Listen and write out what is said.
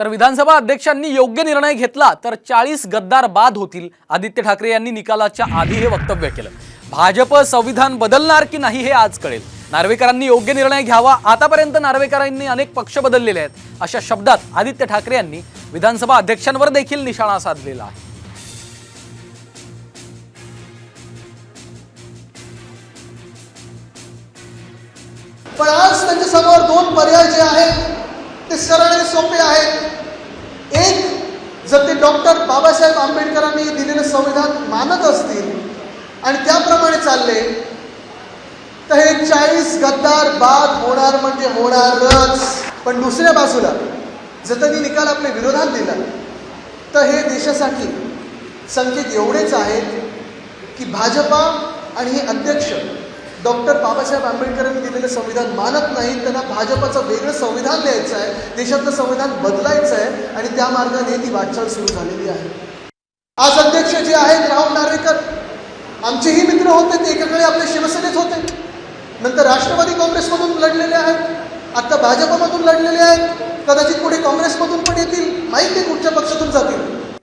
तर विधानसभा अध्यक्षांनी योग्य निर्णय घेतला तर चाळीस गद्दार बाद होतील आदित्य ठाकरे यांनी निकालाच्या आधी हे वक्तव्य केलं. भाजप संविधान बदलणार की नाही हे आज कळेल. नार्वेकरांनी योग्य निर्णय घ्यावा आतापर्यंत नार्वेकरांनी अनेक पक्ष बदललेले आहेत अशा शब्दात आदित्य ठाकरे यांनी विधानसभा अध्यक्षांवर देखील निशाणा साधलेला आहे. पण आज त्यांच्यासमोर दोन पर्याय जे आहेत ते सरळ सोपे आहेत. एक जर ते डॉक्टर बाबासाहेब आंबेडकरांनी दिलेलं संविधान मानत असतील आणि त्याप्रमाणे चालले तर हे चाळीस गद्दार बाद होणार म्हणजे होणारच. पण दुसऱ्या बाजूला जर त्यांनी निकाल आपल्या विरोधात दिला तर हे देशासाठी संकेत एवढेच आहेत की भाजपा आणि हे अध्यक्ष डॉक्टर बाबासाहेब आंबेडकरांनी दिलेलं संविधान मानत नाही त्यांना भाजपाचं वेगळं संविधान द्यायचं आहे देशातलं संविधान बदलायचं आहे आणि त्या मार्गाने ती वाटचाल सुरू झालेली आहे. आज अध्यक्ष जे आहेत राहुल नार्वेकर आमचेही मित्र होते ते एकाकडे आपल्या शिवसेनेत होते. नंतर राष्ट्रवादी काँग्रेसमधून लढलेले आहेत आता भाजपमधून लढलेले आहेत. कदाचित पुढे काँग्रेसमधून पण येतील माहीत नाही कुठच्या पक्षातून जातील.